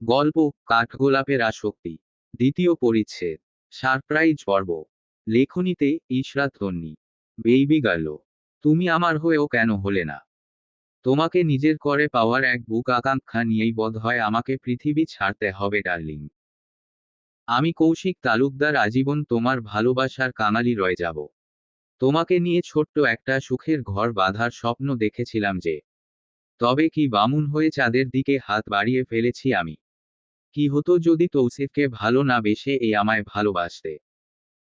গল্প, কাঠগোলাপের আসক্তি। দ্বিতীয় পরিচ্ছেদ, সারপ্রাইজ পর্ব। লেখনীতে ইশরাত তন্নি বেইবি গার্ল, তুমি আমার হয়েও কেন হলে না? তোমাকে নিজের করে পাওয়ার এক বুক আকাঙ্ক্ষা নিয়েই বোধ হয় আমাকে পৃথিবী ছাড়তে হবে, ডার্লিং। আমি কৌশিক তালুকদার, আজীবন তোমার ভালোবাসার কাঙালি রয়ে যাব। তোমাকে নিয়ে ছোট্ট একটা সুখের ঘর বাঁধার স্বপ্ন দেখেছিলাম যে, তবে কি বামুন হয়ে চাঁদের দিকে হাত বাড়িয়ে ফেলেছি আমি? কি হতো যদি তৌসিফকে ভালো না বেসে এই আমায় ভালোবাসতে?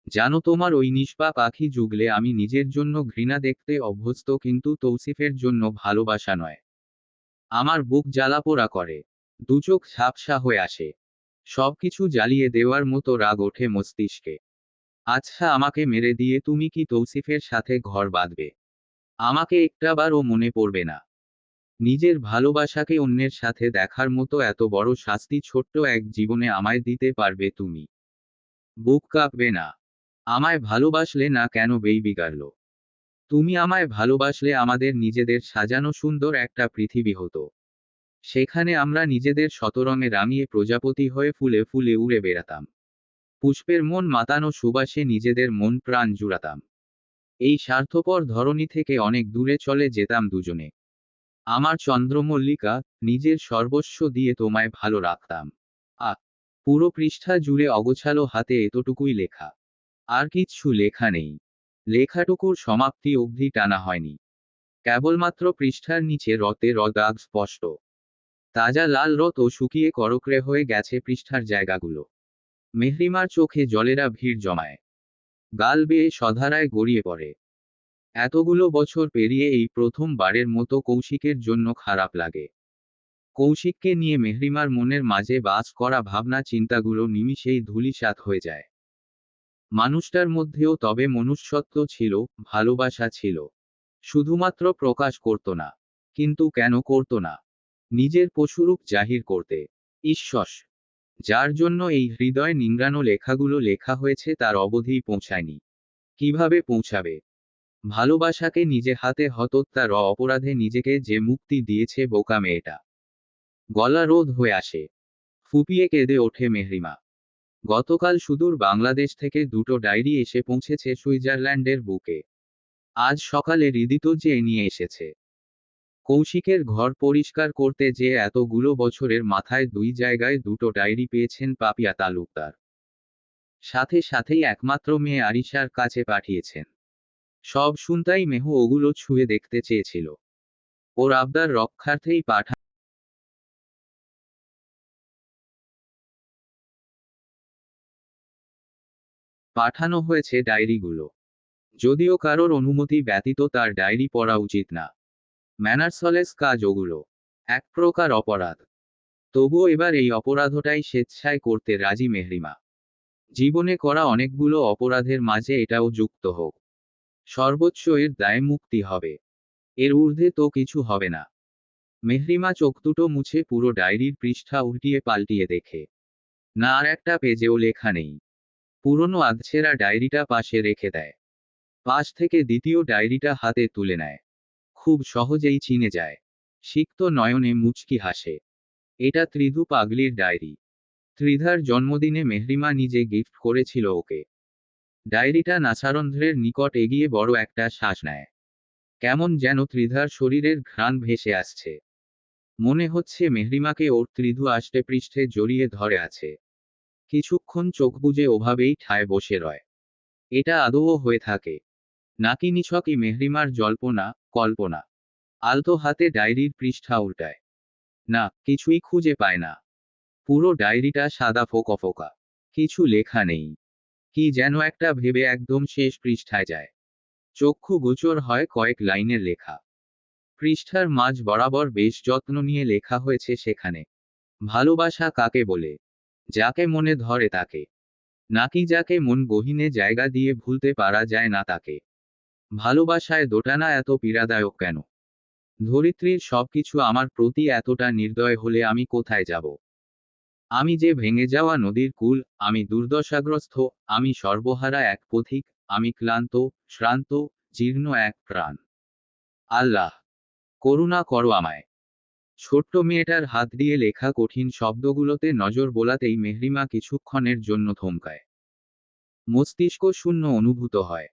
জানো তোমার ওই নিষ্পা পাখি যুগলে আমি নিজের জন্য ঘৃণা দেখতে অভ্যস্ত কিন্তু তৌসিফের জন্য ভালোবাসা নয়। আমার বুক জ্বালাপোড়া করে দুচোখ ঝাপসা হয়ে আসে। সবকিছু জ্বালিয়ে দেওয়ার মতো রাগ ওঠে মস্তিষ্কে। আচ্ছা আমাকে মেরে দিয়ে তুমি কি তৌসিফের সাথে ঘর বাঁধবে? আমাকে একটাবারও মনে পড়বে না। নিজের ভালোবাসাকে অন্যের সাথে দেখার মতো এত বড় শাস্তি ছোট্ট এক জীবনে আমায় দিতে পারবে তুমি। বুক কাঁপবে না। আমায় ভালোবাসলে না কেন বেই বিগাড়ল? তুমি আমায় ভালোবাসলে আমাদের নিজেদের সাজানো সুন্দর একটা পৃথিবী হতো। সেখানে আমরা নিজেদের শতরঙে রাঙিয়ে প্রজাপতি হয়ে ফুলে ফুলে উড়ে বেড়াতাম। পুষ্পের মন মাতানো সুবাসে নিজেদের মন প্রাণ জুড়াতাম। এই স্বার্থপর ধরনী থেকে অনেক দূরে চলে যেতাম দুজনে। আমার চন্দ্রমল্লিকা, নিজের সর্বস্ব দিয়ে তোমায় ভালো রাখতাম। আ পুরো পৃষ্ঠা জুড়ে অগোছালো হাতে এতটুকুই লেখা। আর কিচ্ছু লেখা নেই। লেখাটুকুর সমাপ্তি অবধি টানা হয়নি। কেবলমাত্র পৃষ্ঠার নিচে রতে রদাগ স্পষ্ট। তাজা লাল রত শুকিয়ে করকরে হয়ে গেছে পৃষ্ঠার জায়গাগুলো। মেহরিমার চোখে জলেরা ভিড় জমায়। গাল বেয়ে সধারায় গড়িয়ে পড়ে। এতগুলো বছর পেরিয়ে এই প্রথমবারের মতো কৌশিকের জন্য খারাপ লাগে। কৌশিককে নিয়ে মেহরিমার মনের মাঝে বাস করা ভাবনা চিন্তাগুলো নিমিষেই ধূলিসাৎ হয়ে যায়। মানুষটার মধ্যেও তবে মনুষ্যত্ব ছিল, ভালোবাসা ছিল। শুধুমাত্র প্রকাশ করত না, কিন্তু কেন করত না? নিজের পশুরূপ জাহির করতে। ঈশ্বস, যার জন্য এই হৃদয় নিংড়ানো লেখাগুলো লেখা হয়েছে তার অবধিই পৌঁছায়নি। কীভাবে পৌঁছাবে? ভালোবাসাকে নিজে হাতে হতত্যা র অপরাধে নিজেকে যে মুক্তি দিয়েছে বোকা মেয়েটা গলা রোধ হয়ে আসে। ফুপিয়ে কেঁদে ওঠে মেহরিমা। গতকাল সুদূর বাংলাদেশ থেকে দুটো ডায়েরি এসে পৌঁছেছে সুইজারল্যান্ডের বুকে। আজ সকালে হৃদিত যে নিয়ে এসেছে। কৌশিকের ঘর পরিষ্কার করতে যে এতগুলো বছরের মাথায় দুই জায়গায় দুটো ডায়েরি পেয়েছেন পাপিয়া তালুকদার। সাথে সাথেই একমাত্র মেয়ে আরিশার কাছে পাঠিয়েছেন। সব শুনতাই মেহু ওগুলো ছুঁয়ে দেখতে চেয়েছিল। ওর আবদার রক্ষার্থেই পাঠা পাঠানো হয়েছে ডায়েরিগুলো। যদিও কারোর অনুমতি ব্যতীত তার ডায়েরি পড়া উচিত না। ম্যানার্সলেস কাজ ওগুলো। এক প্রকার অপরাধ। তবুও এবার এই অপরাধটাই স্বেচ্ছায় করতে রাজি মেহরিমা। জীবনে করা অনেকগুলো অপরাধের মাঝে এটাও যুক্ত হোক। সর্বোচ্চ এর দায় মুক্তি হবে। এর ঊর্ধ্বে তো কিছু হবে না। মেহরিমা চোখ দুটো মুছে পুরো ডায়েরির পৃষ্ঠা উল্টিয়ে পাল্টিয়ে দেখে। না, আর একটা পেজেও লেখা নেই। পুরনো আধছেরা ডায়েরিটা পাশে রেখে দেয়। পাশ থেকে দ্বিতীয় ডায়েরিটা হাতে তুলে নেয়। খুব সহজেই চিনে যায়। সিক্ত নয়নে মুচকি হাসে। এটা ত্রিধু পাগলির ডায়েরি। ত্রিধার জন্মদিনে মেহরিমা নিজে গিফট করেছিল ওকে। ডায়েরিটা নাসারন্ধ্রের নিকট এগিয়ে বড় একটা শ্বাস নেয়। কেমন যেন ত্রিধার শরীরের ঘ্রাণ ভেসে আসছে। মনে হচ্ছে মেহরিমাকে ওর ত্রিধু আষ্টে পৃষ্ঠে জড়িয়ে ধরে আছে। কিছুক্ষণ চোখ বুজে ওভাবেই ঠায় বসে রয়। এটা আদৌ হয়ে থাকে? নাকি নিছকই মেহরিমার জল্পনা, কল্পনা? আলতো হাতে ডায়েরির পৃষ্ঠা উল্টায়। না, কিছুই খুঁজে পায় না। পুরো ডায়েরিটা সাদা ফোকা ফোকা। কিছু লেখা নেই। কি যেন একটা ভেবে একদম শেষ পৃষ্ঠায় যায়। চক্ষু গোচর হয় কয়েক লাইনের লেখা। পৃষ্ঠার মাঝ বরাবর বেশ যত্ন নিয়ে লেখা হয়েছে সেখানে। ভালোবাসা কাকে বলে? যাকে মনে ধরে তাকে। নাকি যাকে মন গহিনে জায়গা দিয়ে ভুলতে পারা যায় না তাকে? ভালোবাসায় দোটানা এত পীড়াদায়ক কেন? ধরিত্রীর সবকিছু আমার প্রতি এতটা নির্দয় হলে আমি কোথায় যাব? আমি যে ভেঙে যাওয়া নদীর কুল, আমি দুর্দশাগ্রস্ত, আমি সর্বহারা এক পথিক, আমি ক্লান্ত, শ্রান্ত, জীর্ণ এক প্রাণ। আল্লাহ, করুণা করো আমায়। ছোট্ট মেয়েটার হাত দিয়ে লেখা কঠিন শব্দগুলোতে নজর বোলাতেই মেহরিমা কিছুক্ষণের জন্য থমকায়। মস্তিষ্ক শূন্য অনুভূত হয়।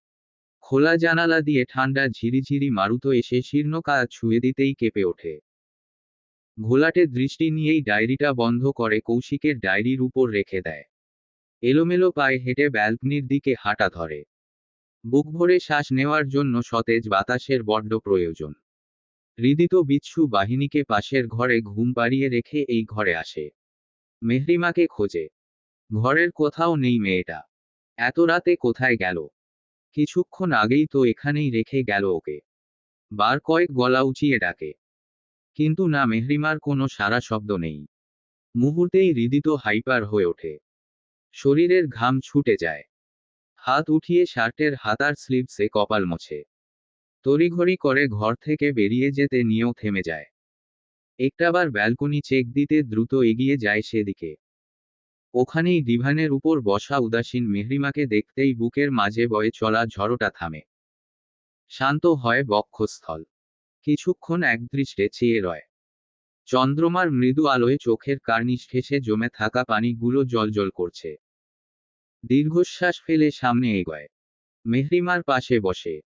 খোলা জানালা দিয়ে ঠান্ডা ঝিরিঝিরি মারুত এসে শীর্ণ কাজ ছুঁয়ে দিতেই কেঁপে ওঠে। ঘোলাটে দৃষ্টি নিয়েই ডায়েরিটা বন্ধ করে কৌশিকের ডায়েরির উপর রেখে দেয়। এলোমেলো পায়ে হেঁটে ব্যালকনির দিকে হাঁটা ধরে। বুক ভরে শ্বাস নেওয়ার জন্য সতেজ বাতাসের বড্ড প্রয়োজন। হৃদিত বিচ্ছু বাহিনীকে পাশের ঘরে ঘুম পাড়িয়ে রেখে এই ঘরে আসে। মেহরিমাকে খোঁজে। ঘরের কোথাও নেই মেয়েটা। এত রাতে কোথায় গেল? কিছুক্ষণ আগেই তো এখানেই রেখে গেল ওকে। বার কয়েক গলা উঁচিয়ে ডাকে। কিন্তু না মেহরিমার কোনো সারা শব্দ নেই। মুহূর্তেই হৃদিত হাইপার হয়ে ওঠে। শরীরের ঘাম ছুটে যায়। হাত উঠিয়ে শার্টের হাতার স্লিভসে কপাল মোছে। তড়িঘড়ি করে ঘর থেকে বেরিয়ে যেতে নিয়েও থেমে যায়। একটাবার ব্যালকনি চেক দিতে দ্রুত এগিয়ে যায় সেদিকে। ওখানেই ডিভানের উপর বসা উদাসীন মেহরিমাকে দেখতেই বুকের মাঝে বয়ে চলা ঝড়টা থামে। শান্ত হয় বক্ষস্থল। কিছুক্ষণ একদৃষ্টে চেয়ে রয়। চন্দ্রমার মৃদু আলোয় চোখের কার্নিশ ঘেঁষে জমে থাকা পানিগুলো জলজল করছে। দীর্ঘশ্বাস ফেলে সামনে এগোয়। মেহরিমার পাশে বসে।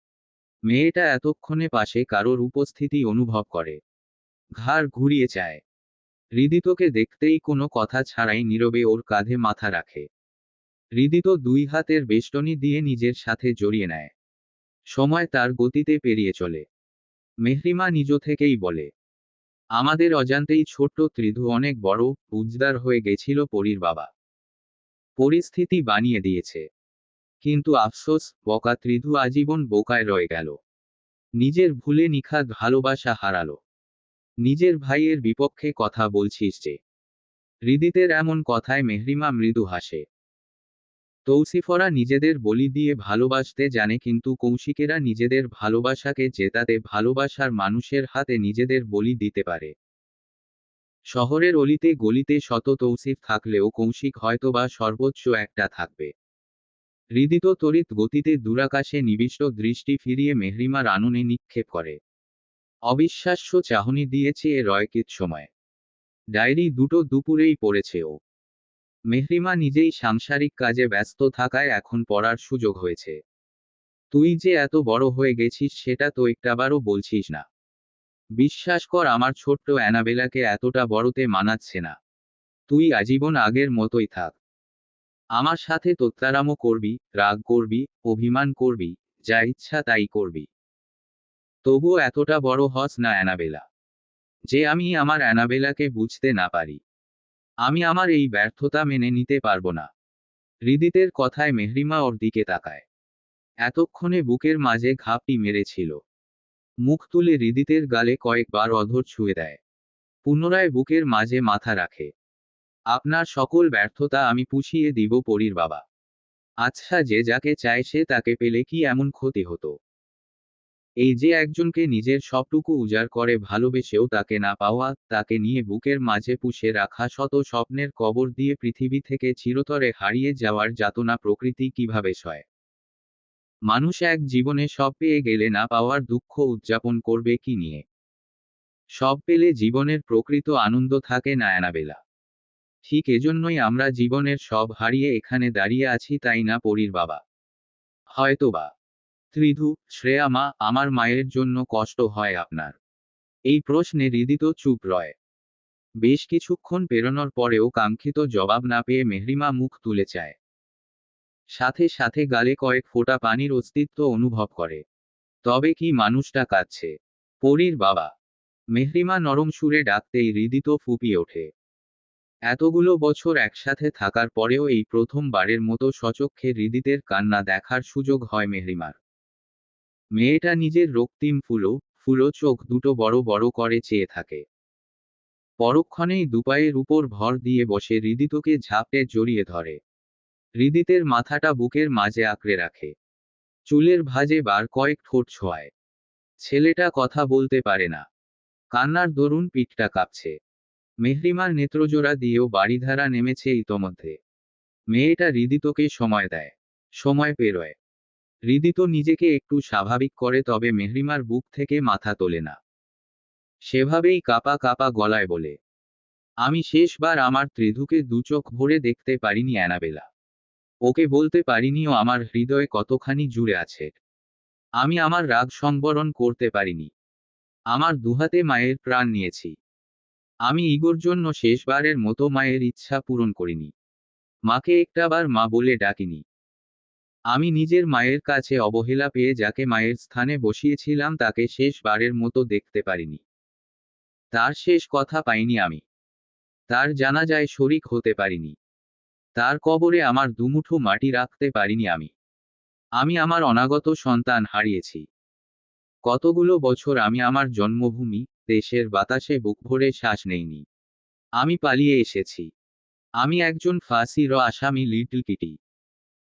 মেয়েটা এতক্ষণে পাশে কারোর উপস্থিতি অনুভব করে। ঘাড় ঘুরিয়ে চায়। হৃদিতকে দেখতেই কোনো কথা ছাড়াই নীরবে ওর কাঁধে মাথা রাখে। হৃদিত দুই হাতের বেষ্টনী দিয়ে নিজের সাথে জড়িয়ে নেয়। সময় তার গতিতে পেরিয়ে চলে। মেহরিমা নিজ থেকেই বলে, আমাদের অজান্তেই ছোট্ট ত্রিধু অনেক বড়, উজদার হয়ে গেছিল পরীর বাবা। পরিস্থিতি বানিয়ে দিয়েছে। কিন্তু আফসোস, বকা ত্রিধু আজীবন বোকায় রয়ে গেল। নিজের ভুলে নিখাত ভালোবাসা হারালো। নিজের ভাইয়ের বিপক্ষে কথা বলছিস যে। হৃদিতের এমন কথায় মেহরিমা মৃদু হাসে। তৌসিফরা নিজেদের বলি দিয়ে ভালোবাসতে জানে, কিন্তু কৌশিকেরা নিজেদের ভালোবাসাকে জেতাতে ভালোবাসার মানুষের হাতে নিজেদের বলি দিতে পারে। শহরের অলিতে গলিতে শত তৌসিফ থাকলেও কৌশিক হয়তোবা সর্বোচ্চ একটা থাকবে। হৃদিত তড়িৎ গতিতে দূরাকাশে নিবিষ্ট দৃষ্টি ফিরিয়ে মেহরিমার আননে নিক্ষেপ করে। অবিশ্বাস্য চাহনি দিয়েছে এ রয়কিত সময়। ডায়েরি দুটো দুপুরেই পড়েছে ও মেহরিমা নিজেই সাংসারিক কাজে ব্যস্ত থাকায় এখন পড়ার সুযোগ হয়েছে। তুই যে এত বড় হয়ে গেছিস সেটা তো একটাবারও বলছিস না। বিশ্বাস কর আমার ছোট্ট অ্যানাবেলাকে এতটা বড়তে মানাচ্ছে না। তুই আজীবন আগের মতোই থাক। আমার সাথে তোত্তারামও করবি, রাগ করবি, অভিমান করবি, যা ইচ্ছা তাই করবি। তবুও এতটা বড় হস না অ্যানাবেলা। যে আমি আমার অ্যানাবেলাকে বুঝতে না পারি। আমি আমার এই ব্যর্থতা মেনে নিতে পারব না। হৃদিতের কথায় মেহরিমা ওর দিকে তাকায়। এতক্ষণে বুকের মাঝে ঘাপটি মেরেছিল। মুখ তুলে হৃদিতের গালে কয়েকবার অধর ছুঁয়ে দেয়। পুনরায় বুকের মাঝে মাথা রাখে। আপনার সকল ব্যর্থতা আমি পুষিয়ে দিব পরীর বাবা। আচ্ছা যে যাকে চায় সে তাকে পেলে কি এমন ক্ষতি হতো? এই যে একজনকে নিজের সবটুকু উজাড় করে ভালোবেসেও তাকে না পাওয়া, তাকে নিয়ে বুকের মাঝে পুষে রাখা শত স্বপ্নের কবর দিয়ে পৃথিবী থেকে চিরতরে হারিয়ে যাওয়ার যাতনা প্রকৃতি কীভাবে সয়? মানুষ এক জীবনে সব পেয়ে গেলে না পাওয়ার দুঃখ উদযাপন করবে কি নিয়ে? সব পেলে জীবনের প্রকৃত আনন্দ থাকে না অ্যানাবেলা ঠিক এজন্যই আমরা জীবনের সব হারিয়ে এখানে দাঁড়িয়ে আছি তাই না পরীর বাবা? হয়তোবা। ত্রিধু, শ্রেয়া মা, আমার মায়ের জন্য কষ্ট হয় আপনার। এই প্রশ্নে হৃদিত চুপ রয়। বেশ কিছুক্ষণ পেরোনোর পরেও কাঙ্ক্ষিত জবাব না পেয়ে মেহরিমা মুখ তুলে চায়। সাথে সাথে গালে কয়েক ফোঁটা পানির অস্তিত্ব অনুভব করে। তবে কি মানুষটা কাঁদছে? পরীর বাবা। মেহরিমা নরম সুরে ডাকতেই হৃদিত ফুপিয়ে ওঠে। এতগুলো বছর একসাথে থাকার পরেও এই প্রথমবারের মতো সচক্ষে হৃদিতের কান্না দেখার সুযোগ হয় মেহরিমার। মেয়েটা নিজের রক্তিম ফুলো ফুলো চোখ দুটো বড় বড় করে চেয়ে থাকে। পরক্ষণেই দুপায়ের উপর ভর দিয়ে বসে হৃদিতকে ঝাপটে জড়িয়ে ধরে। হৃদিতের মাথাটা বুকের মাঝে আঁকড়ে রাখে। চুলের ভাজে বার কয়েক ঠোঁট ছোঁয়ায়। ছেলেটা কথা বলতে পারে না। কান্নার দরুন পিঠটা কাঁপছে। মেহরিমার নেত্রজোড়া দিয়েও বাড়িধারা নেমেছে ইতোমধ্যে। মেয়েটা হৃদিতকে সময় দেয়। সময় পেরোয়। হৃদিত নিজেকে একটু স্বাভাবিক করে তবে মেহরিমার বুক থেকে মাথা তোলে না। সেভাবেই কাপা কাপা গলায় বলে, আমি শেষবার আমার ত্রিধুকে দু চোখ ভরে দেখতে পারিনি অ্যানাবেলা। ওকে বলতে পারিনিও আমার হৃদয়ে কতখানি জুড়ে আছে। আমি আমার রাগ সংবরণ করতে পারিনি। আমার দুহাতে মায়ের প্রাণ নিয়েছি। আমি ইগোর জন্য শেষবারের মতো মায়ের ইচ্ছা পূরণ করিনি। মাকে একটাবার মা বলে ডাকিনি। আমি নিজের মায়ের কাছে অবহেলা পেয়ে যাকে মায়ের স্থানে বসিয়েছিলাম তাকে শেষবারের মতো দেখতে পারিনি। তার শেষ কথা পাইনি আমি। তার জানাজায় শরিক হতে পারিনি। তার কবরে আমার দুমুঠো মাটি রাখতে পারিনি আমি। আমি আমার অনাগত সন্তান হারিয়েছি। কতগুলো বছর আমি আমার জন্মভূমি, দেশের বাতাসে বুক ভরে শ্বাস নেইনি। আমি পালিয়ে এসেছি। আমি একজন ফাঁসির আসামি লিটল কিটি।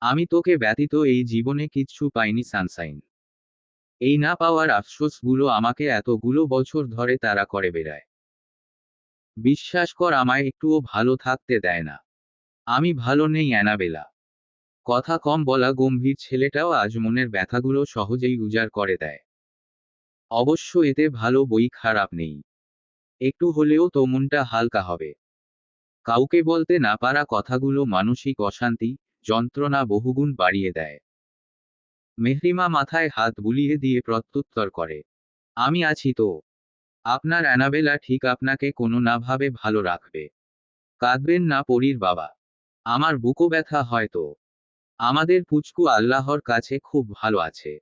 আমি তোকে ব্যতীত এই জীবনে কিচ্ছু পাইনি, সানসাইন। এই না পাওয়ার আফসোসগুলো আমাকে এতগুলো বছর ধরে তারা করে বেড়ায়। বিশ্বাস কর, আমায় একটুও ভালো থাকতে দেয় না। আমি ভালো নেই, অ্যানাবেলা। কথা কম বলা গম্ভীর ছেলেটাও আজ মনের ব্যথাগুলো সহজেই উজাড় করে দেয়। অবশ্য এতে ভালো বই খারাপ নেই। একটু হলেও তো মনটা হালকা হবে। কাউকে বলতে না পারা কথাগুলো মানসিক অশান্তি যন্ত্রণা বহুগুণ বাড়িয়ে দেয়। মেহরিমা মাথায় হাত বুলিয়ে দিয়ে প্রত্যুত্তর করে, আমি আছি তো। আপনার অ্যানাবেলা ঠিক আপনাকে কোনো না ভাবে ভালো রাখবে। কাঁদবেন না পরীর বাবা। আমার বুকো ব্যথা হয়তো আমাদের পুচকু আল্লাহর কাছে খুব ভালো আছে।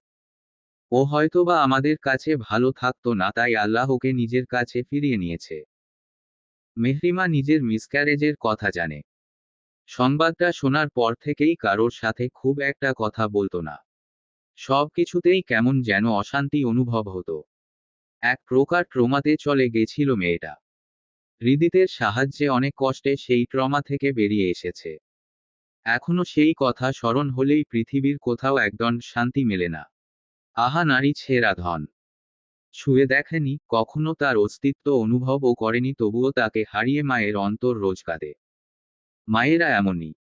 ও হয়তোবা আমাদের কাছে ভালো থাকতো না, তাই আল্লাহকে নিজের কাছে ফিরিয়ে নিয়েছে। মেহরিমা নিজের মিসক্যারেজের কথা জানে। সংবাদটা শোনার পর থেকেই কারোর সাথে খুব একটা কথা বলতো না। সব কিছুতেই কেমন যেন অশান্তি অনুভব হতো। এক প্রকার ট্রমাতে চলে গেছিল মেয়েটা। হৃদিতের সাহায্যে অনেক কষ্টে সেই ট্রমা থেকে বেরিয়ে এসেছে। এখনও সেই কথা স্মরণ হলেই পৃথিবীর কোথাও একদণ্ড শান্তি মেলে না। আহা নারী ছেঁড়া ধন। ছুঁয়ে দেখেনি, কখনো তার অস্তিত্ব অনুভবও করেনি তবুও তাকে হারিয়ে মায়ের অন্তর রোজ কাঁদে মায়েরা এমনই।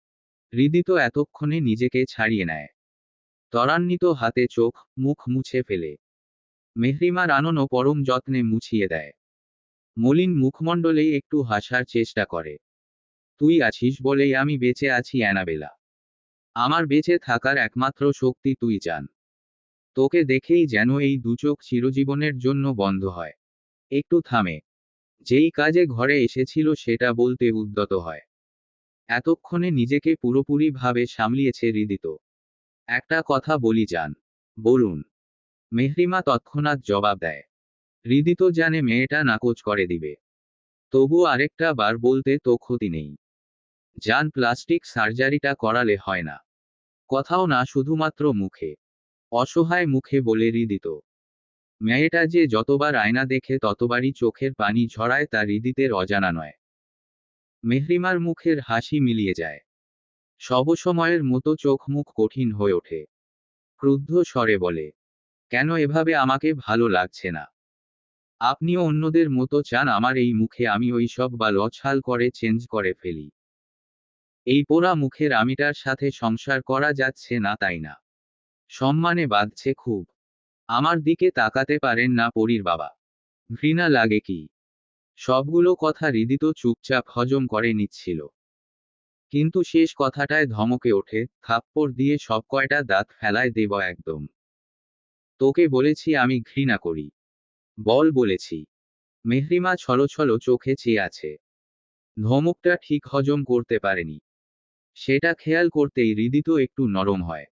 হৃদিত এতক্ষণে নিজেকে ছাড়িয়ে নেয়। ত্বরান্বিত হাতে চোখ, মুখ মুছে ফেলে। মেহরিমার আননও পরম যত্নে মুছিয়ে দেয়। মলিন মুখমণ্ডলেই একটু হাসার চেষ্টা করে। তুই আছিস বলেই আমি বেঁচে আছি অ্যানাবেলা। আমার বেঁচে থাকার একমাত্র শক্তি তুই চান তোকে দেখেই যেন এই দুচোখ চিরজীবনের জন্য বন্ধ হয়। একটু থামে। যেই কাজে ঘরে এসেছিল সেটা বলতে উদ্যত হয়। এতক্ষণে নিজেকে পুরোপুরিভাবে সামলিয়েছে হৃদিত। একটা কথা বলি যান বলুন। মেহরিমা তৎক্ষণাৎ জবাব দেয়। হৃদিত জানে মেয়েটা নাকচ করে দিবে। তবু আরেকটা বার বলতে তো ক্ষতি নেই। যান প্লাস্টিক সার্জারিটা করালে হয় না। কথাও না শুধুমাত্র মুখে। অসহায় মুখে বলে হৃদিত। মেয়েটা যে যতবার আয়না দেখে ততবারই চোখের পানি ঝরায় তা হৃদিতের অজানা নয়। মেহরিমার মুখের হাসি মিলিয়ে যায়। সবসময়ের মতো চোখ মুখ কঠিন হয়ে ওঠে। ক্রুদ্ধ স্বরে বলে, কেন এভাবে আমাকে ভালো লাগছে না? আপনিও অন্যদের মতো চান আমার এই মুখে, আমি ওই সব বা লছাল করে চেঞ্জ করে ফেলি। এই পোড়া মুখের আমিটার সাথে সংসার করা যাচ্ছে না তাই না? সম্মানে বাঁধছে খুব। আমার দিকে তাকাতে পারেন না পরীর বাবা। ঘৃণা লাগে কি? সবগুলো কথা হৃদিত চুপচাপ হজম করে নিচ্ছিল। কিন্তু শেষ কথাটায় ধমকে ওঠে, থাপ্পড় দিয়ে সব কয়টা দাঁত ফেলায় দেব একদম। তোকে বলেছি আমি ঘৃণা করি। বল বলেছি। মেহরিমা ছলো ছলো চোখে চেয়ে আছে। ধমকটা ঠিক হজম করতে পারেনি। সেটা খেয়াল করতেই হৃদিত একটু নরম হয়।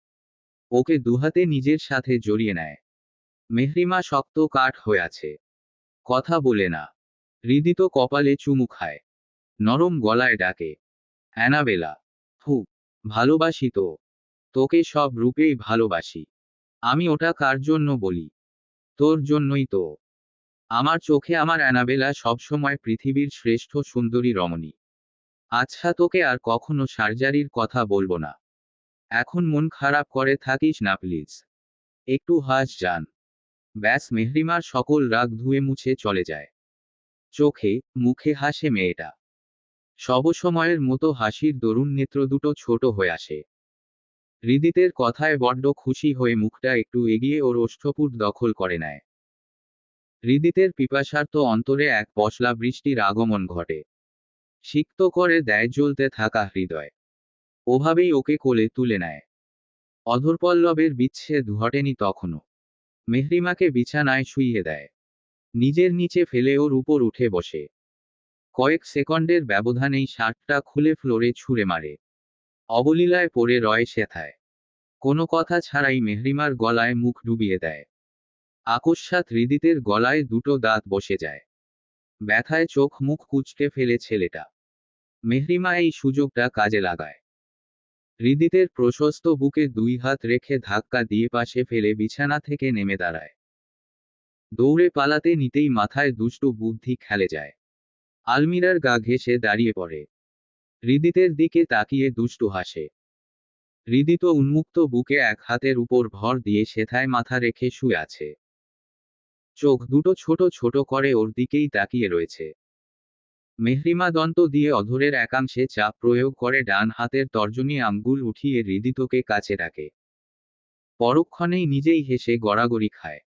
ওকে দুহাতে নিজের সাথে জড়িয়ে নেয়। মেহরিমা শক্ত কাঠ হয়ে আছে। কথা বলে না। হৃদিত কপালে চুমু খায়। নরম গলায় ডাকে, অ্যানাবেলা হু ভালোবাসি তো, তোকে সব রূপেই ভালোবাসি। আমি ওটা কার জন্য বলি? তোর জন্যই তো। আমার চোখে আমার অ্যানাবেলা সবসময় পৃথিবীর শ্রেষ্ঠ সুন্দরী রমণী। আচ্ছা তোকে আর কখনো সার্জারির কথা বলব না। এখন মন খারাপ করে থাকিস না, প্লিজ। একটু হাস যান ব্যাস, মেহরিমার সকল রাগ ধুয়ে মুছে চলে যায়। চোখে, মুখে হাসে মেয়েটা। সবসময়ের মতো হাসির দরুণ নেত্র দুটো ছোট হয়ে আসে। হৃদিতের কথায় বড্ড খুশি হয়ে মুখটা একটু এগিয়ে ওর ওষ্ঠপুট দখল করে নেয়। হৃদিতের পিপাসার্থ অন্তরে এক পশলা বৃষ্টির আগমন ঘটে। সিক্ত করে দেয় জ্বলতে থাকা হৃদয়। ওভাবেই ওকে কোলে তুলে নেয়। অধরপল্লবের বিচ্ছেদ ঘটেনি তখনও। মেহরিমাকে বিছানায় শুইয়ে দেয়। নিজের নিচে ফেলে ওর উপর উঠে বসে। কয়েক সেকন্ডের ব্যবধানেই শার্টটা খুলে ফ্লোরে ছুঁড়ে মারে। অবলীলায় পড়ে রয় সেথায়। কোনো কথা ছাড়াই মেহরিমার গলায় মুখ ডুবিয়ে দেয়। আকস্মাৎ হৃদিতের গলায় দুটো দাঁত বসে যায়। ব্যথায় চোখ মুখ কুচকে ফেলে ছেলেটা। মেহরিমা এই সুযোগটা কাজে লাগায়। হৃদিতের প্রশস্ত বুকে দুই হাত রেখে ধাক্কা দিয়ে পাশে ফেলে বিছানা থেকে নেমে দাঁড়ায়। দৌড়ে পালাতে নিতেই মাথায় দুষ্ট বুদ্ধি খেলে যায়। আলমিরার গা ঘেঁষে দাঁড়িয়ে পড়ে। হৃদিতের দিকে তাকিয়ে দুষ্টু হাসে। হৃদিত উন্মুক্ত বুকে এক হাতের উপর ভর দিয়ে সেথায় মাথা রেখে শুয়ে আছে। চোখ দুটো ছোট ছোট করে ওর দিকেই তাকিয়ে রয়েছে। মেহরিমা দন্ত দিয়ে অধরের একাংশে চাপ প্রয়োগ করে ডান হাতের তর্জনী আঙ্গুল উঠিয়ে হৃদিতকে কাছে ডাকে। পরক্ষণেই নিজেই হেসে গড়াগড়ি খায়।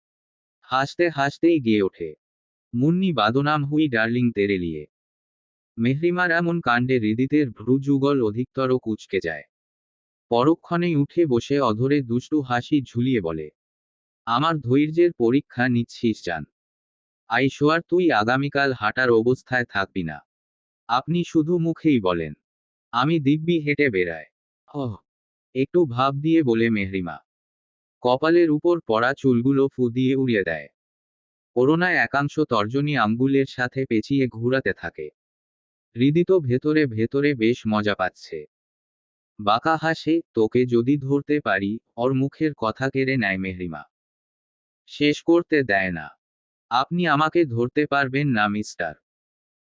হাসতে হাসতেই গিয়ে ওঠে। মুন্নি বাদনাম হুই ডার্লিং তেরে লিয়ে। মেহরিমার এমন কাণ্ডে হৃদিতের ভ্রুযুগল অধিকতর কুচকে যায়। পরক্ষণেই উঠে বসে অধরে দুষ্টু হাসি ঝুলিয়ে বলে, আমার ধৈর্যের পরীক্ষা নিচ্ছিস, জান। আইসোয়ার তুই আগামীকাল হাঁটার অবস্থায় থাকবি না। আপনি শুধু মুখেই বলেন, আমি দিব্যি হেঁটে বেড়ায় অহ একটু ভাব দিয়ে বলে মেহরিমা কপালের উপর পড়া চুলগুলো ফু দিয়ে উড়িয়ে দেয়। করোনায় একাংশ তর্জনী আঙ্গুলের সাথে পেঁচিয়ে ঘুরাতে থাকে। হৃদিত ভেতরে ভেতরে বেশ মজা পাচ্ছে। বাঁকা হাসে, তোকে যদি ধরতে পারি, ওর মুখের কথা কেড়ে নেয় মেহরিমা। শেষ করতে দেয় না। আপনি আমাকে ধরতে পারবেন না, মিস্টার।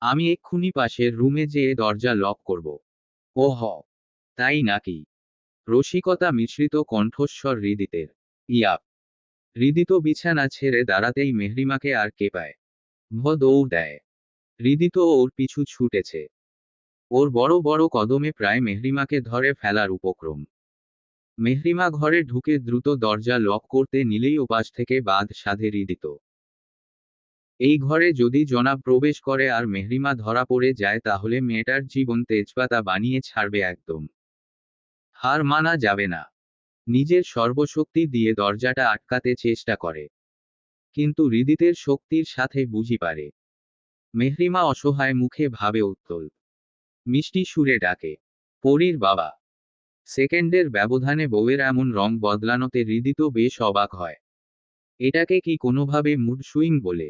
আমি এক্ষুনি পাশের রুমে যেয়ে দরজা লক করব। ও হ তাই নাকি? রসিকতা মিশ্রিত কণ্ঠস্বর হৃদিতের ইয়াপ হৃদিত বিছানা ছেড়ে দাঁড়াতেই মেহরিমাকে আর কে পায়? ভ দৌড় দেয়। হৃদিত ওর পিছু ছুটেছে। ওর বড় বড় কদমে প্রায় মেহরিমাকে ধরে ফেলার উপক্রম। মেহরিমা ঘরে ঢুকে দ্রুত দরজা লক করতে নিলেই ওপাশ থেকে বাদ সাধে হৃদিত। এই ঘরে যদি জনাব প্রবেশ করে আর মেহরিমা ধরা পড়ে যায় তাহলে মেয়েটার জীবন তেজপাতা বানিয়ে ছাড়বে একদম। হার মানা যাবে না। নিজের সর্বশক্তি দিয়ে দরজাটা আটকাতে চেষ্টা করে। কিন্তু হৃদিতের শক্তির সাথে বুঝি পারে। মেহরিমা অসহায় মুখে ভাবে উত্তল। মিষ্টি সুরে ডাকে, পরীর বাবা! সেকেন্ডের ব্যবধানে বউয়ের এমন রং বদলানোতে হৃদিত বেশ অবাক হয়। এটাকে কি কোনোভাবে মুড সুইং বলে?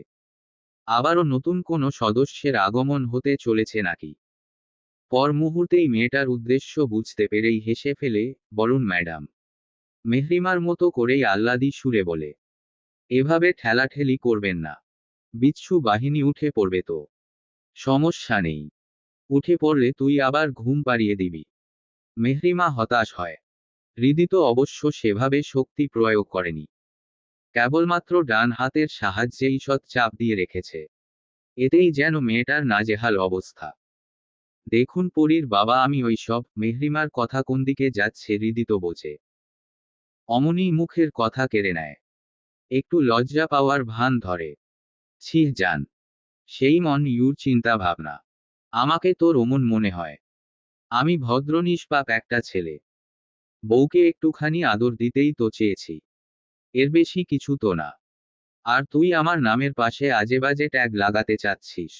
আবারও নতুন কোনো সদস্যের আগমন হতে চলেছে নাকি? পর মুহূর্তেই মেয়েটার উদ্দেশ্য বুঝতে পেরেই হেসে ফেলে বলুন ম্যাডাম, মেহরিমার মতো করেই আহ্লাদি সুরে বলে, এভাবে ঠেলাঠেলি করবেন না, বিচ্ছু বাহিনী উঠে পড়বে তো, সমস্যা নেই, উঠে পড়লে তুই আবার ঘুম পাড়িয়ে দিবি মেহরিমা হতাশ হয় হৃদিত অবশ্য সেভাবে শক্তি প্রয়োগ করেনি, কেবলমাত্র ডান হাতের সাহায্যেই সৎ চাপ দিয়ে রেখেছে, এতেই যেন মেয়েটার নাজেহাল অবস্থা। দেখুন পরীর বাবা আমি ওই সব মেহরিমার কথা কোন দিকে যাচ্ছে হৃদিত বোঝে। অমনি মুখের কথা কেড়ে নেয়। একটু লজ্জা পাওয়ার ভান ধরে। ছিহ যান সেই মন ইউর চিন্তা ভাবনা। আমাকে তোর অমন মনে হয়। আমি ভদ্র নিষ্পাপ একটা ছেলে। বউকে একটুখানি আদর দিতেই তো চেয়েছি। এর বেশি কিছু তো না। আর তুই আমার নামের পাশে আজেবাজে ট্যাগ লাগাতে চাচ্ছিস।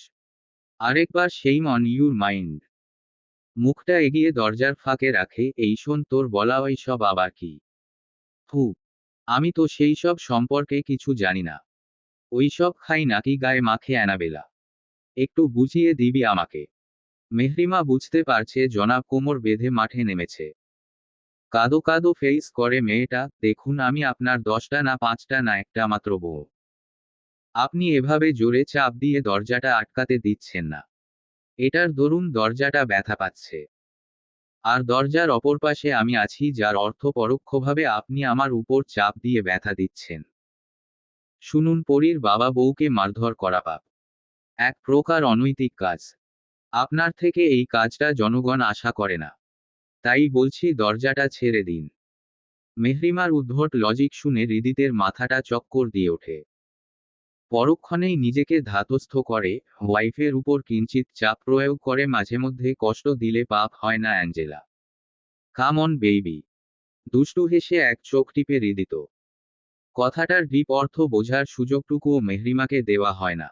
আরেকবার সেই অন ইউর মাইন্ড মুখটা এগিয়ে দরজার ফাঁকে রাখে, এই শোন, তোর বলা ওই সব আবার কি? হু, আমি তো সেই সব সম্পর্কে কিছু জানি না। ওই সব খাই নাকি গায়ে মাখে অ্যানাবেলা। একটু বুঝিয়ে দিবি আমাকে। মেহরিমা বুঝতে পারছে জনাব কোমর বেঁধে মাঠে নেমেছে। কাদো কাদো ফেস করে মেয়েটা, দেখুন, আমি আপনার দশটা না পাঁচটা না একটা মাত্র বউ। আপনি এভাবে জোরে চাপ দিয়ে দরজাটা আটকাতে দিচ্ছেন না। এটার দরুন দরজাটা ব্যথা পাচ্ছে। আর দরজার অপর পাশে আমি আছি যার অর্থ পরোক্ষভাবে আপনি আমার উপর চাপ দিয়ে ব্যথা দিচ্ছেন। শুনুন, পরীর বাবা বউকে মারধর করা পাপ। এক প্রকার অনৈতিক কাজ। আপনার থেকে এই কাজটা জনগণ আশা করে না। তাই বলছি, দরজাটা ছেড়ে দিন। মেহরিমার উদ্ভট লজিক শুনে হৃদিতের মাথাটা চক্কর দিয়ে ওঠে। পরক্ষণেই নিজেকে ধাতস্থ করে, ওয়াইফের উপর কিঞ্চিত চাপ প্রয়োগ করে মাঝে মধ্যে কষ্ট দিলে পাপ হয় না অ্যাঞ্জেলা। কাম অন বেবি দুষ্টু হেসে এক চোখ টিপে হৃদিত কথাটার ডিপ অর্থ বোঝার সুযোগটুকুও মেহরিমাকে দেওয়া হয় না।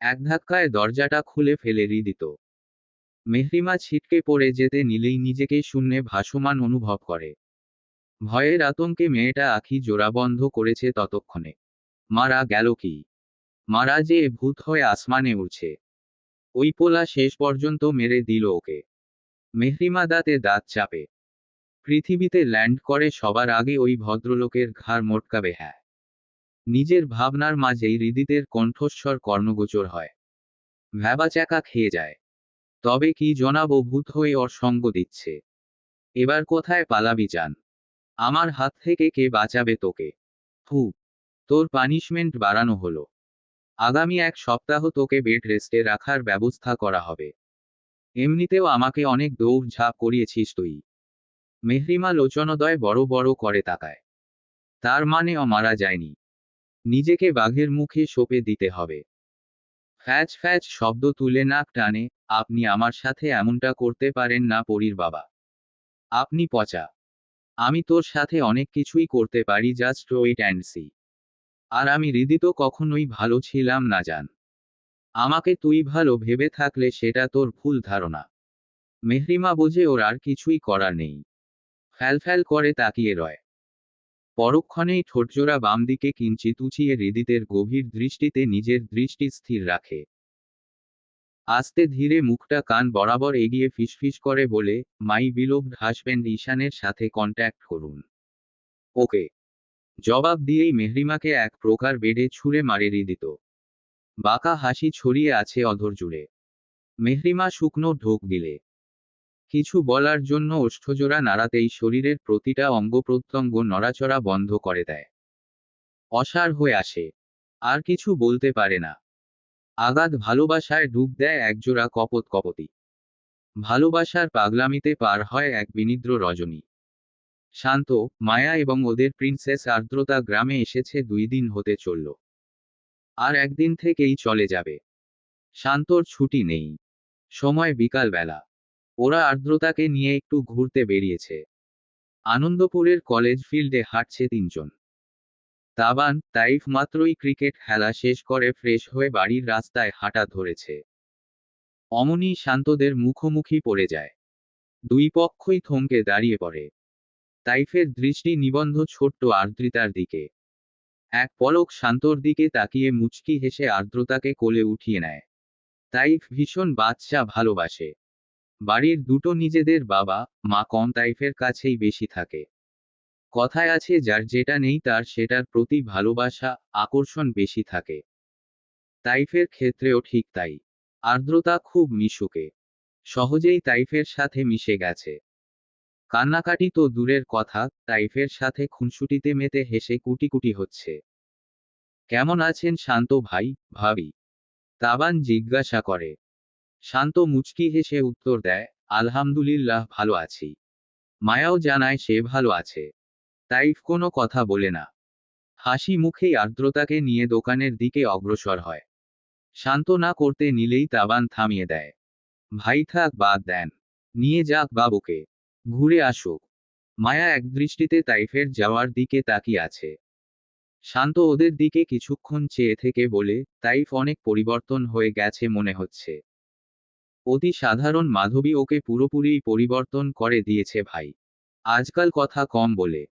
এক ধাক্কায় দরজাটা খুলে ফেলে হৃদিত মেহরিমা ছিটকে পড়ে যেতে নিলেই নিজেকে শূন্যে ভাসমান অনুভব করে। ভয়ের আতঙ্কে মেয়েটা আখি জোড়া বন্ধ করেছে ততক্ষণে। মারা গেল কি? মারা যে ভূত হয়ে আসমানে উড়ছে। ওই পোলা শেষ পর্যন্ত মেরে দিল ওকে। মেহরিমা দাঁতে দাঁত চাপে। পৃথিবীতে ল্যান্ড করে সবার আগে ওই ভদ্রলোকের ঘাড় মোটকাবে হ্যাঁ। নিজের ভাবনার মাঝেই হৃদিতের কণ্ঠস্বর কর্ণগোচর হয়। ভ্যাবাচ্যাকা খেয়ে যায়। তবে কি জনাব ভূত হয়ে ওর সঙ্গ দিচ্ছে? এবার কোথায় পালাবি যান আমার হাত থেকে কে বাঁচাবে তোকে? ফু, তোর পানিশমেন্ট বাড়ানো হলো। আগামী এক সপ্তাহ তোকে বেড রেস্টে রাখার ব্যবস্থা করা হবে। এমনিতেও আমাকে অনেক দৌড় ঝাঁপ করিয়েছিস তুই। মেহরিমা লোচনোদয় বড় বড় করে তাকায়। তার মানে ও মারা যায়নি। নিজেকে বাঘের মুখে সঁপে দিতে হবে। ফ্যাচ ফ্যাচ শব্দ তুলে নাক টানে, আপনি আমার সাথে এমনটা করতে পারেন না পরীর বাবা। আপনি পচা। আমি তোর সাথে অনেক কিছুই করতে পারি জাস্ট ওয়েট অ্যান্ড সি আর আমি হৃদি তো কখনোই ভালো ছিলাম না, জান। আমাকে তুই ভালো ভেবে থাকলে সেটা তোর ভুল ধারণা। মেহরিমা বোঝে ওর আর কিছুই করার নেই। ফ্যালফ্যাল করে তাকিয়ে রয়। পরক্ষণেই ঠোঁটজোড়া বাম দিকে কিঞ্চিত উঁচিয়ে হৃদিতের গভীর দৃষ্টিতে নিজের দৃষ্টি স্থির রাখে। আস্তে ধীরে মুখটা কান বরাবর এগিয়ে ফিসফিস করে বলে, মাই বিলোভ হাসব্যান্ড ঈশানের সাথে কন্ট্যাক্ট করুন। ওকে। জবাব দিয়েই মেহরিমাকে এক প্রকার বেডে ছুঁড়ে মারে হৃদিত। বাঁকা হাসি ছড়িয়ে আছে অধর জুড়ে। মেহরিমা শুকনো ঢোক দিলে কিছু বলার জন্য ওষ্ঠজোড়া নাড়াতেই শরীরের প্রতিটা অঙ্গ প্রত্যঙ্গ নড়াচড়া বন্ধ করে দেয়। অসার হয়ে আসে। আর কিছু বলতে পারে না। আগাধ ভালোবাসায় ডুব দেয় একজোড়া কপত কপতি। ভালোবাসার পাগলামিতে পার হয় এক বিনিদ্র রজনী। শান্ত, মায়া এবং ওদের প্রিন্সেস আর্দ্রতা গ্রামে এসেছে দুই দিন হতে চলল। আর একদিন থেকেই চলে যাবে। শান্তর ছুটি নেই। সময় বিকালবেলা। ওরা আর্দ্রতাকে নিয়ে একটু ঘুরতে বেরিয়েছে। আনন্দপুরের কলেজ ফিল্ডে হাঁটছে তিনজন। তাবান, তাইফ মাত্রই ক্রিকেট খেলা শেষ করে ফ্রেশ হয়ে বাড়ির রাস্তায় হাঁটা ধরেছে। অমনি শান্তদের মুখোমুখি পড়ে যায়। দুই পক্ষই থমকে দাঁড়িয়ে পড়ে। তাইফের দৃষ্টি নিবন্ধ ছোট্ট আর্দ্রিতার দিকে। এক পলক শান্তর দিকে তাকিয়ে মুচকি হেসে আর্দ্রতাকে কোলে উঠিয়ে নেয়। তাইফ ভীষণ বাচ্চা ভালোবাসে। বাড়ির দুটো নিজেদের বাবা, মা কম তাইফের কাছেই বেশি থাকে। কথায় আছে, যার যেটা নেই তার সেটার প্রতি ভালোবাসা, আকর্ষণ বেশি থাকে। তাইফের ক্ষেত্রেও ঠিক তাই। আর্দ্রতা খুব মিশুকে। সহজেই তাইফের সাথে মিশে গেছে। কান্নাকাটি তো দূরের কথা, তাইফের সাথে খুনসুটিতে মেতে হেসে কুটি কুটি হচ্ছে। কেমন আছেন শান্ত ভাই, ভাবি? তাবান জিজ্ঞাসা করে। শান্ত মুচকি হেসে উত্তর দেয়, আলহামদুলিল্লাহ, ভালো আছি। মায়াও জানায় সে ভালো আছে। তাইফ কোনো কথা বলে না। হাসি মুখেই আর্দ্রতাকে নিয়ে দোকানের দিকে অগ্রসর হয়। শান্ত না করতে নিলেই তাবান থামিয়ে দেয়। ভাই থাক, বাদ দেন। নিয়ে যাক বাবুকে। ঘুরে আসুক। মায়া একদৃষ্টিতে তাইফের যাওয়ার দিকে তাকিয়ে আছে। শান্ত ওদের দিকে কিছুক্ষণ চেয়ে থেকে বলে, তাইফ অনেক পরিবর্তন হয়ে গেছে মনে হচ্ছে। অতি সাধারণ মাধবী ওকে পুরোপুরি পরিবর্তন করে দিয়েছে ভাই। আজকাল কথা কম বলে।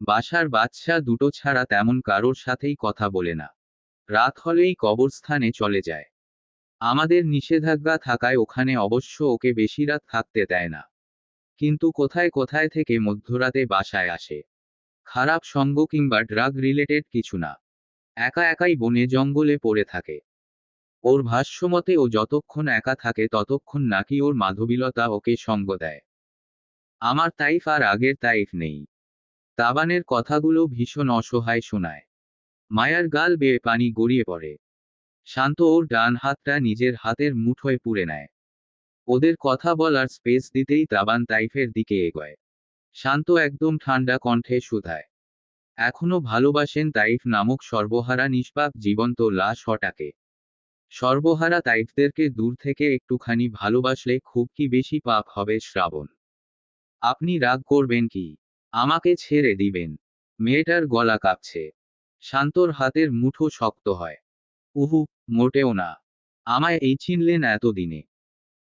বাসার বাচ্চা দুটো ছাড়া তেমন কারোর সাথেই কথা বলে না। রাত হলেই কবরস্থানে চলে যায়। আমাদের নিষেধাজ্ঞা থাকায় ওখানে অবশ্য ওকে বেশি রাত থাকতে দেয় না। কিন্তু কোথায় কোথায় থেকে মধ্যরাতে বাসায় আসে। খারাপ সঙ্গ কিংবা ড্রাগ রিলেটেড কিছু না। একা একাই বনে জঙ্গলে পড়ে থাকে। ওর ভাষ্যমতে ও যতক্ষণ একা থাকে ততক্ষণ নাকি ওর মাধবীলতা ওকে সঙ্গ দেয়। আমার তাইফ আর আগের তাইফ নেই। তাবানের কথাগুলো ভীষণ অসহায় শোনায়। মায়ার গাল বেয়ে পানি গড়িয়ে পড়ে। শান্ত ওর ডান হাতটা নিজের হাতের মুঠোয় পুড়ে নেয়। ওদের কথা বলার স্পেস দিতেই তাবান তাইফের দিকে এগোয়। শান্ত একদম ঠান্ডা কণ্ঠে শুধায়। এখনও ভালোবাসেন তাইফ নামক সর্বহারা নিষ্পাপ জীবন্ত লাশ হটাকে সর্বহারা তাইফদেরকে দূর থেকে একটুখানি ভালোবাসলে খুব কি বেশি পাপ হবে শ্রাবণ। আপনি রাগ করবেন কি? আমাকে ছেড়ে দিবেন। মেয়েটার গলা কাঁপছে। শান্তর হাতের মুঠো শক্ত হয়। উহু, মোটেও না। আমায় এই চিনলেন এতদিনে।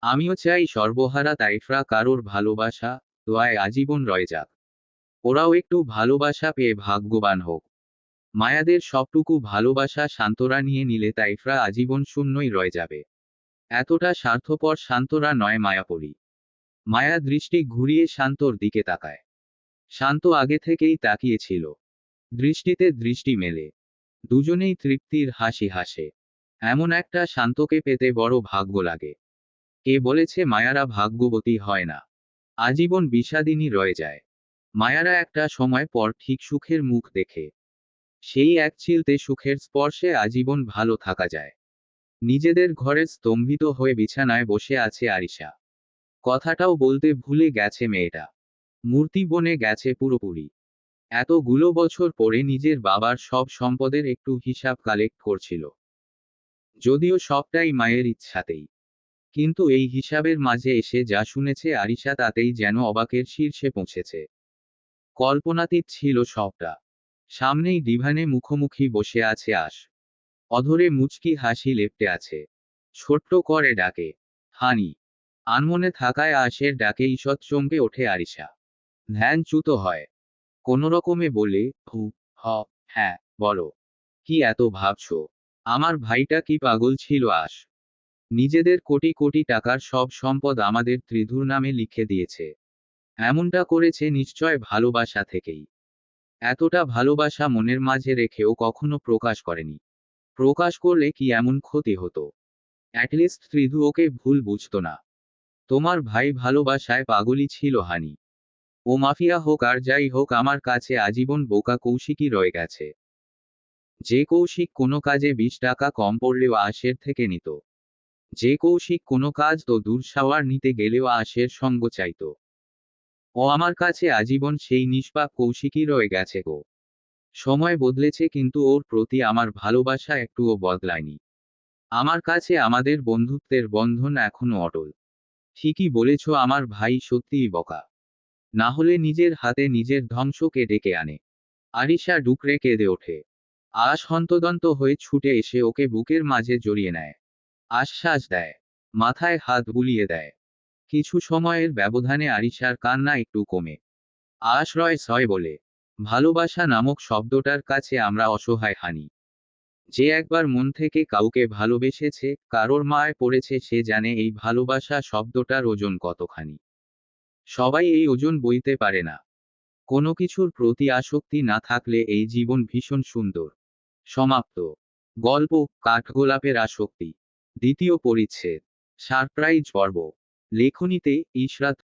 আমিও চাই সর্বহারা তাইফরা কারোর ভালোবাসা, দোয়ায় আজীবন রয়ে যাক। ওরাও একটু ভালোবাসা পেয়ে ভাগ্যবান হোক। মায়াদের সবটুকু ভালোবাসা শান্তরা নিয়ে নিলে তাইফরা আজীবন শূন্যই রয়ে যাবে। এতটা স্বার্থপর শান্তরা নয় মায়াপরি। মায়া দৃষ্টি ঘুরিয়ে শান্তর দিকে তাকায়। শান্ত আগে থেকেই তাকিয়েছিল। দৃষ্টিতে দৃষ্টি মেলে। দুজনেই তৃপ্তির হাসি হাসে। এমন একটা শান্তকে পেতে বড় ভাগ্য লাগে। কে বলেছে মায়ারা ভাগ্যবতী হয় না? আজীবন বিষাদিনী রয়ে যায়। মায়ারা একটা সময় পর ঠিক সুখের মুখ দেখে। সেই এক চিলতে সুখের স্পর্শে আজীবন ভালো থাকা যায়। নিজেদের ঘরে স্তম্ভিত হয়ে বিছানায় বসে আছে আরিশা। কথাটাও বলতে ভুলে গেছে মেয়েটা। মূর্তি বনে গেছে পুরোপুরি। এতগুলো বছর পরে নিজের বাবার সব সম্পদের একটু হিসাব কালেক্ট করছিল। যদিও সবটাই মায়ের ইচ্ছাতেই। কিন্তু এই হিসাবের মাঝে এসে যা শুনেছে আরিশা তাতেই যেন অবাকের শীর্ষে পৌঁছেছে। কল্পনাতীত ছিল সবটা। সামনেই ডিভানে মুখোমুখি বসে আছে আশ। অধরে মুচকি হাসি লেপটে আছে। ছোট্ট করে ডাকে, হানি। আনমনে থাকায় আশের ডাকে ঈষৎ চমকে ওঠে আরিশা। ধ্যানচ্যুত হয়। কোনো রকমে বলে, হু, হ হ্যাঁ বলো। কি এত ভাবছ? আমার ভাইটা কি পাগল ছিল আশ? নিজেদের কোটি কোটি টাকার সব সম্পদ আমাদের ত্রিধুর নামে লিখে দিয়েছে। এমনটা করেছে নিশ্চয় ভালোবাসা থেকেই। এতটা ভালোবাসা মনের মাঝে রেখেও কখনো প্রকাশ করেনি। প্রকাশ করলে কি এমন ক্ষতি হতো? অ্যাটলিস্ট ত্রিধু ওকে ভুল বুঝত না। তোমার ভাই ভালোবাসায় পাগলই ছিল হানি। ও মাফিয়া হোক আর যাই হোক আমার কাছে আজীবন বোকা কৌশিকই রয়ে গেছে। যে কৌশিক কোনো কাজে বিশ টাকা কম পড়লেও আশের থেকে নিত। যে কৌশিক কোনো কাজ তো দুঃসাওয়ার নিতে গেলেও আশের সঙ্গ চাইত। ও আমার কাছে আজীবন সেই নিষ্পাপ কৌশিকই রয়ে গেছে গো। সময় বদলেছে কিন্তু ওর প্রতি আমার ভালোবাসা একটুও বদলায়নি। আমার কাছে আমাদের বন্ধুত্বের বন্ধন এখনও অটল। ঠিকই বলেছ, আমার ভাই সত্যিই বকা। না হলে নিজের হাতে নিজের ধ্বংসকে ডেকে আনে। আরিশা ডুকরে কেঁদে ওঠে। আশ হন্তদন্ত হয়ে ছুটে এসে ওকে বুকের মাঝে জড়িয়ে নেয়। আশ্বাস দেয়, মাথায় হাত বুলিয়ে দেয়। কিছু সময়ের ব্যবধানে আরিশার কান্না একটু কমে। আশ্রয় সয় বলে, ভালোবাসা নামক শব্দটার কাছে আমরা অসহায় হানি। যে একবার মন থেকে কাউকে ভালোবেসেছে, কারোর মায় পড়েছে, সে জানে এই ভালোবাসা শব্দটার ওজন কতখানি। সবাই এই ওজন বইতে পারে না। কোনো কিছুর প্রতি আসক্তি না থাকলে এই জীবন ভীষণ সুন্দর। সমাপ্ত। গল্প, কাঠগোলাপের আসক্তি। দ্বিতীয় পরিচ্ছেদ। সারপ্রাইজ পর্ব। লেখনীতে ইশরাত